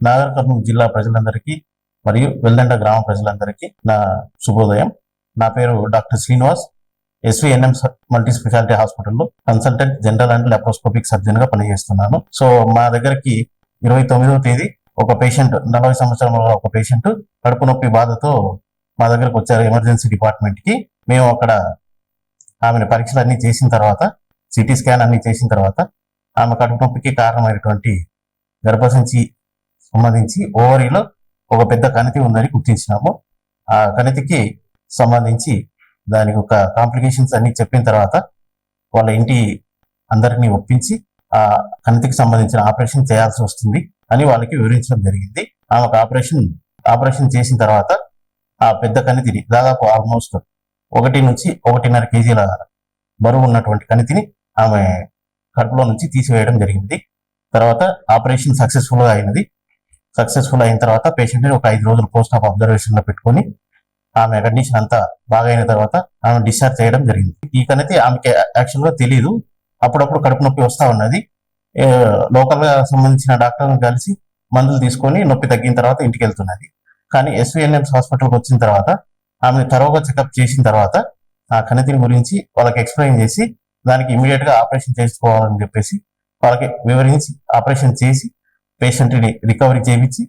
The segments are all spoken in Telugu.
నాగర్ కర్నూలు జిల్లా ప్రజలందరికీ మరియు వెల్దండ గ్రామ ప్రజలందరికీ నా శుభోదయం. నా పేరు doctor Srinivas. SVNM multi speciality హాస్పిటల్లో కన్సల్టెంట్ జనరల్ అండ్ లాప్రోస్కోపిక్ సర్జన్గా పనిచేస్తున్నాను. సో మా దగ్గరికి ఇరవై తొమ్మిదవ తేదీ ఒక పేషెంట్ నలభై సంవత్సరాల ఒక పేషెంట్ కడుపు నొప్పి బాధతో మా దగ్గరకు వచ్చారు ఎమర్జెన్సీ డిపార్ట్మెంట్కి మేము అక్కడ ఆమెను పరీక్షలు అన్ని చేసిన తర్వాత సిటీ స్కాన్ అన్ని చేసిన తర్వాత ఆమె కడుపు నొప్పికి కారణమైనటువంటి గర్భసంచి సంబంధించి ఓవరీలో ఒక పెద్ద కణితి ఉందని గుర్తించినాము. ఆ కణితికి సంబంధించి దానికి ఒక కాంప్లికేషన్స్ అన్ని చెప్పిన తర్వాత వాళ్ళ ఇంటి అందరినీ ఒప్పించి ఆ కణితికి సంబంధించిన ఆపరేషన్ చేయాల్సి వస్తుంది అని వాళ్ళకి వివరించడం జరిగింది. ఆమెకు ఆపరేషన్ ఆపరేషన్ చేసిన తర్వాత ఆ పెద్ద కణితిని దాదాపు ఆల్మోస్ట్ ఒకటి నుంచి ఒకటిన్నర కేజీల బరువు ఉన్నటువంటి కణితిని ఆమె కడుపులో నుంచి తీసివేయడం జరిగింది. తర్వాత ఆపరేషన్ సక్సెస్ఫుల్గా అయినది. సక్సెస్ఫుల్ అయిన తర్వాత పేషెంట్ని ఒక ఐదు రోజులు పోస్ట్ ఆఫ్ అబ్జర్వేషన్లో పెట్టుకొని ఆమె కండిషన్ అంతా బాగా అయిన తర్వాత ఆమె డిశ్చార్జ్ చేయడం జరిగింది. ఈ కణితి ఆమెకి యాక్చువల్గా తెలియదు అప్పుడప్పుడు కడుపు నొప్పి వస్తూ ఉన్నది. లోకల్గా సంబంధించిన డాక్టర్ని కలిసి మందులు తీసుకొని నొప్పి తగ్గిన తర్వాత ఇంటికి వెళ్తున్నది. కానీ ఎస్విఎన్ఎంస్ హాస్పిటల్కి వచ్చిన తర్వాత ఆమెను తరోగా చెకప్ చేసిన తర్వాత ఆ కణితిని గురించి వాళ్ళకి ఎక్స్ప్లెయిన్ చేసి దానికి ఇమీడియట్గా ఆపరేషన్ చేసుకోవాలని చెప్పేసి వాళ్ళకి వివరించి ఆపరేషన్ చేసి పేషెంట్ని రికవరీ చేయించి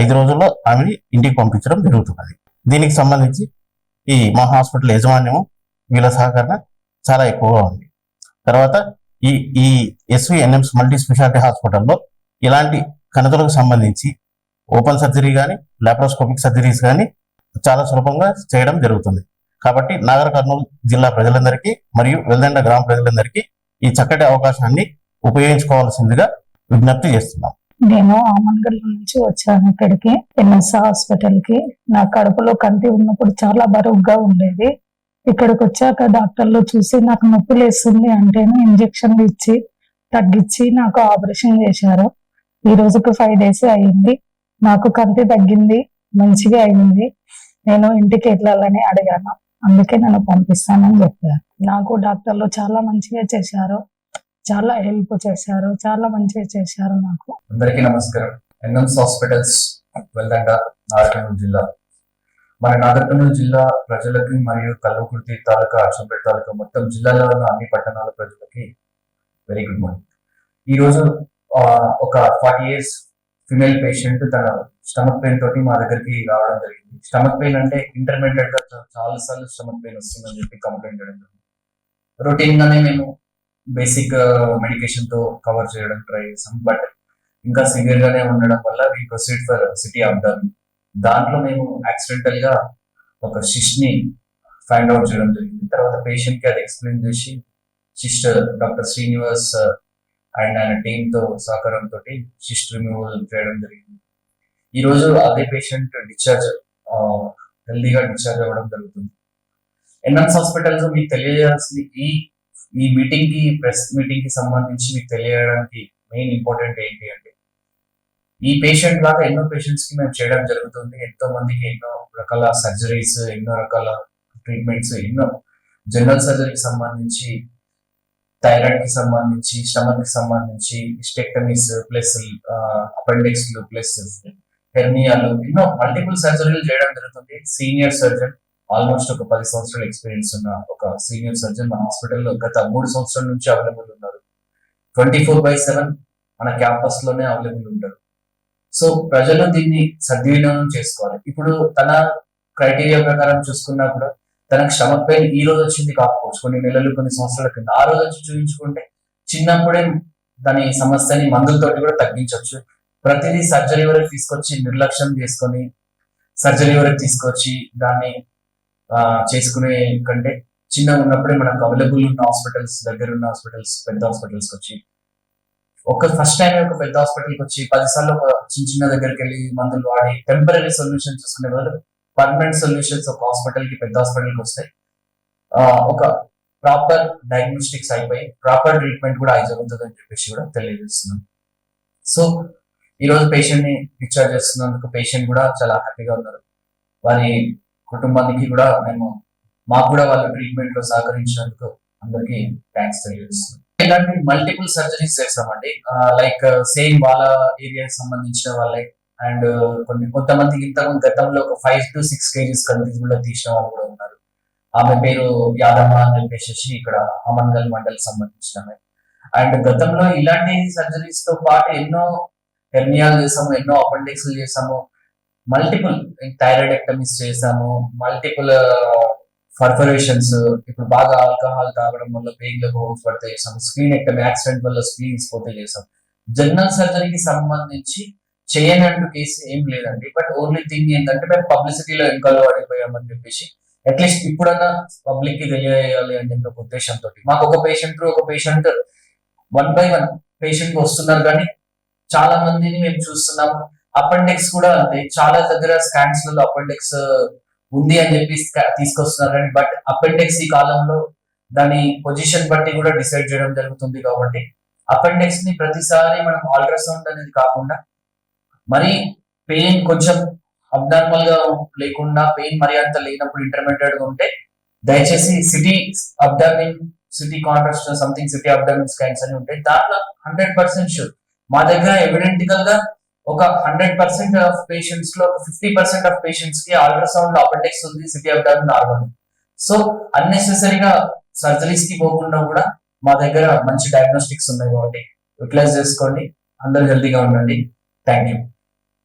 ఐదు రోజుల్లో ఆమెని ఇంటికి పంపించడం జరుగుతున్నది. దీనికి సంబంధించి ఈ మా హాస్పిటల్ యాజమాన్యము వీళ్ళ సహకరణ చాలా ఎక్కువగా ఉంది. తర్వాత ఈ ఈ ఎస్విఎన్ఎంస్ మల్టీ స్పెషాలిటీ హాస్పిటల్లో ఇలాంటి కణతలకు సంబంధించి ఓపెన్ సర్జరీ కానీ లాప్రోస్కోపిక్ సర్జరీస్ కానీ చాలా సులభంగా చేయడం జరుగుతుంది. కాబట్టి నాగర్ కర్నూలు జిల్లా ప్రజలందరికీ మరియు వెల్దండ గ్రామ ప్రజలందరికీ ఈ చక్కటి అవకాశాన్ని ఉపయోగించుకోవాల్సిందిగా విజ్ఞప్తి చేస్తున్నాం. నేను ఆమన్గల్ నుంచి వచ్చాను ఇక్కడికి ఎన్ఎస్ హాస్పిటల్కి నా కడుపులో కంటి ఉన్నప్పుడు చాలా బరువుగా ఉండేది. ఇక్కడికి వచ్చాక డాక్టర్లు చూసి నాకు నొప్పి లేస్తుంది అంటేనే ఇంజక్షన్లు ఇచ్చి తగ్గించి నాకు ఆపరేషన్ చేశారు. ఈ రోజుకి ఫైవ్ డేస్ అయింది నాకు కంటి తగ్గింది మంచిగా అయింది. నేను ఇంటికి వెళ్ళాలని అడిగాను. అందుకే నన్ను పంపిస్తానని చెప్పారు. నాకు డాక్టర్లు చాలా మంచిగా చేశారు. చాలా హెల్ప్ చేశారు చాలా మంచిగా చేశారు నాకు. అందరికీ నమస్కారం. ఎన్ఎంస్ హాస్పిటల్స్ వెల్దండ నాగర్కర్నూలు జిల్లా. మన నాగర్కర్నూలు జిల్లా ప్రజలకి మరియు కల్వకుర్తి తాలూకా అచ్చంపేట తాలూకా మొత్తం జిల్లాలో ఉన్న అన్ని పట్టణాల ప్రజలకి వెరీ గుడ్ మార్నింగ్ ఈరోజు ఒక ఫార్టీ ఇయర్స్ ఫిమేల్ పేషెంట్ తన స్టమక్ పెయిన్ తోటి మా దగ్గరికి రావడం జరిగింది. స్టమక్ పెయిన్ అంటే ఇంటర్మీడియట్గా చాలా సార్లు స్టమక్ పెయిన్ వస్తుందని చెప్పి కంప్లైంట్ రొటీన్ గానే మేము బేసిక్ మెడికేషన్తో కవర్ చేయడం ట్రై చేసాం. బట్ ఇంకా సివియర్ గానే ఉండడం వల్ల we proceed for CT abdomen దాంట్లో మేము యాక్సిడెంటల్గా ఒక శిష్ని ఫైండ్ అవుట్ చేయడం జరిగింది. తర్వాత పేషెంట్కి అది ఎక్స్ప్లెయిన్ చేసి సిస్టర్ డాక్టర్ శ్రీనివాస్ అండ్ ఆయన టీమ్తో సహకారంతో సిస్ట్ రిమూవల్ చేయడం జరిగింది. ఈ రోజు అదే పేషెంట్ డిశ్చార్జ్ హెల్దీగా డిశ్చార్జ్ అవ్వడం జరుగుతుంది. ఎన్ఎన్స్ హాస్పిటల్స్ మీకు తెలియజేయాల్సింది ఈ ఈ మీటింగ్కి ప్రెస్ మీటింగ్కి సంబంధించి మీకు తెలియడానికి మెయిన్ ఇంపార్టెంట్ ఏంటి అంటే ఈ పేషెంట్ లాగా ఎన్నో పేషెంట్స్కి మేము చేయడం జరుగుతుంది. ఎంతో మందికి ఎన్నో రకాల సర్జరీస్ ఎన్నో రకాల ట్రీట్మెంట్స్ ఎన్నో జనరల్ సర్జరీకి సంబంధించి థైరాయిడ్కి సంబంధించి స్టమక్కి సంబంధించి స్టెక్టమీస్ ప్లస్ అపెండిక్స్ ప్లస్ హెర్నియాలు ఎన్నో మల్టిపుల్ సర్జరీలు చేయడం జరుగుతుంది. సీనియర్ సర్జన్ ఆల్మోస్ట్ ఒక పది సంవత్సరాల ఎక్స్పీరియన్స్ ఉన్న ఒక సీనియర్ సర్జన్ మన హాస్పిటల్లో గత మూడు సంవత్సరాల నుంచి అవైలబుల్ ఉన్నారు. ట్వంటీ ఫోర్ బై సెవెన్ మన క్యాంపస్లోనే అవైలబుల్ ఉంటారు. సో ప్రజలు దీన్ని సద్వినియోగం చేసుకోవాలి. ఇప్పుడు తన క్రైటీరియా ప్రకారం చూసుకున్నా కూడా తనకు స్టమక్ పెయిన్ ఈ రోజు వచ్చింది కాకపోవచ్చు. కొన్ని నెలలు కొన్ని సంవత్సరాల కింద. ఆ రోజు వచ్చి చూపించుకుంటే చిన్నప్పుడే దాని సమస్యని మందులతోటి కూడా తగ్గించవచ్చు. ప్రతిదీ సర్జరీ వరకు తీసుకొచ్చి నిర్లక్ష్యం చేసుకొని సర్జరీ వరకు తీసుకొచ్చి దాన్ని చేసుకునే కంటే చిన్నగా ఉన్నప్పుడే మనకు అవైలబుల్ ఉన్న హాస్పిటల్స్ దగ్గర ఉన్న హాస్పిటల్స్ పెద్ద హాస్పిటల్స్కి వచ్చి. ఒక ఫస్ట్ టైం ఒక పెద్ద హాస్పిటల్కి వచ్చి పదిసార్లు ఒక చిన్న చిన్న దగ్గరికి వెళ్ళి మందులు వాడి టెంపరీ సొల్యూషన్ చూసుకునే బదులు పర్మనెంట్ సొల్యూషన్స్ ఒక హాస్పిటల్కి పెద్ద హాస్పిటల్కి వస్తాయి. ఒక ప్రాపర్ డయాగ్నోస్టిక్స్ అయిపోయి ప్రాపర్ ట్రీట్మెంట్ కూడా అయి జరుగుతుంది అని చెప్పేసి కూడా తెలియజేస్తున్నాం. సో ఈరోజు పేషెంట్ని పేషెంట్ని డిశ్చార్జ్ చేస్తున్నందుకు పేషెంట్ కూడా చాలా హ్యాపీగా ఉన్నారు. వారి కుటుంబానికి కూడా మేము మాకు కూడా వాళ్ళ ట్రీట్మెంట్లో సహకరించినందుకు అందరికీ థ్యాంక్స్ తెలియజేస్తున్నాం. ఇలాంటి మల్టిపుల్ సర్జరీస్ చేస్తామండి. లైక్ సేమ్ uh, వాళ్ళ ఏరియా సంబంధించిన వాళ్ళే. అండ్ uh, కొన్ని కొంతమందికి ఇంతకుముందు గతంలో ఒక ఫైవ్ టు సిక్స్ కేజీస్ కంటి కూడా తీసిన వాళ్ళు కూడా ఉన్నారు. ఆమె పేరు యాదమ్మ అని చెప్పేసి ఇక్కడ అమన్గల్ మండల్ సంబంధించిన అండ్ గతంలో ఇలాంటి సర్జరీస్తో పాటు ఎన్నో హెర్నియాలు చేసాము ఎన్నో అపెండిక్స్ చేసాము. మల్టిపుల్ థైరాయిడ్ ఎక్టమిస్ చేసాము మల్టిపుల్ పర్ఫరేషన్స్ ఇప్పుడు బాగా ఆల్కహాల్ తాగడం వల్ల పెయిన్లో హోల్స్ పడితే చేసాం స్క్రీన్ ఎక్టమీ యాక్సిడెంట్ వల్ల స్క్రీన్స్ పోతే చేసాం జనరల్ సర్జరీకి సంబంధించి చేయనంటూ కేసు ఏం లేదండి. బట్ ఓన్లీ థింగ్ ఏంటంటే మేము పబ్లిసిటీలో ఇన్వాల్వ్ పడిపోయామని చెప్పేసి అట్లీస్ట్ ఇప్పుడన్నా పబ్లిక్కి తెలియజేయాలి అని చెప్పి ఒక ఉద్దేశంతో మాకు ఒక పేషెంట్ ఒక patient one by one patient వస్తున్నారు కానీ చాలా మందిని మేము చూస్తున్నాము. అపెండిక్స్ కూడా అంతే. చాలా దగ్గర స్కాన్స్లలో అపెండిక్స్ uh, ఉంది అని చెప్పి తీసుకొస్తున్నారు బట్ అపెండిక్స్ ఈ కాలంలో దాని పొజిషన్ బట్టి కూడా డిసైడ్ చేయడం జరుగుతుంది కాబట్టి. అపెండిక్స్ని ప్రతిసారి మనం అల్ట్రాసౌండ్ అనేది కాకుండా మరి పెయిన్ కొంచెం అబ్నార్మల్గా లేకుండా పెయిన్ మరి అంత లేనప్పుడు ఇంటర్మీడియట్గా ఉంటే దయచేసి CT abdomen CT contrast something CT abdomen scans అని ఉంటాయి దాంట్లో హండ్రెడ్ పర్సెంట్ షూర్ మా దగ్గర ఎవిడెంటికల్గా ఒక హండ్రెడ్ పర్సెంట్ ఆఫ్ పేషెంట్స్లో ఒక ఫిఫ్టీ పర్సెంట్ ఆఫ్ పేషెంట్స్కి అల్ట్రాసౌండ్ అపెండిక్స్ ఉంది సిటీ అబ్డామిన్ నార్మల్ సో అన్నెసెసరీగా సర్జరీస్కి పోకుండా కూడా మా దగ్గర మంచి డయాగ్నోస్టిక్స్ ఉన్నాయి కాబట్టి యూటిలైజ్ చేసుకోండి. అందరూ హెల్తీగా ఉండండి. Thank you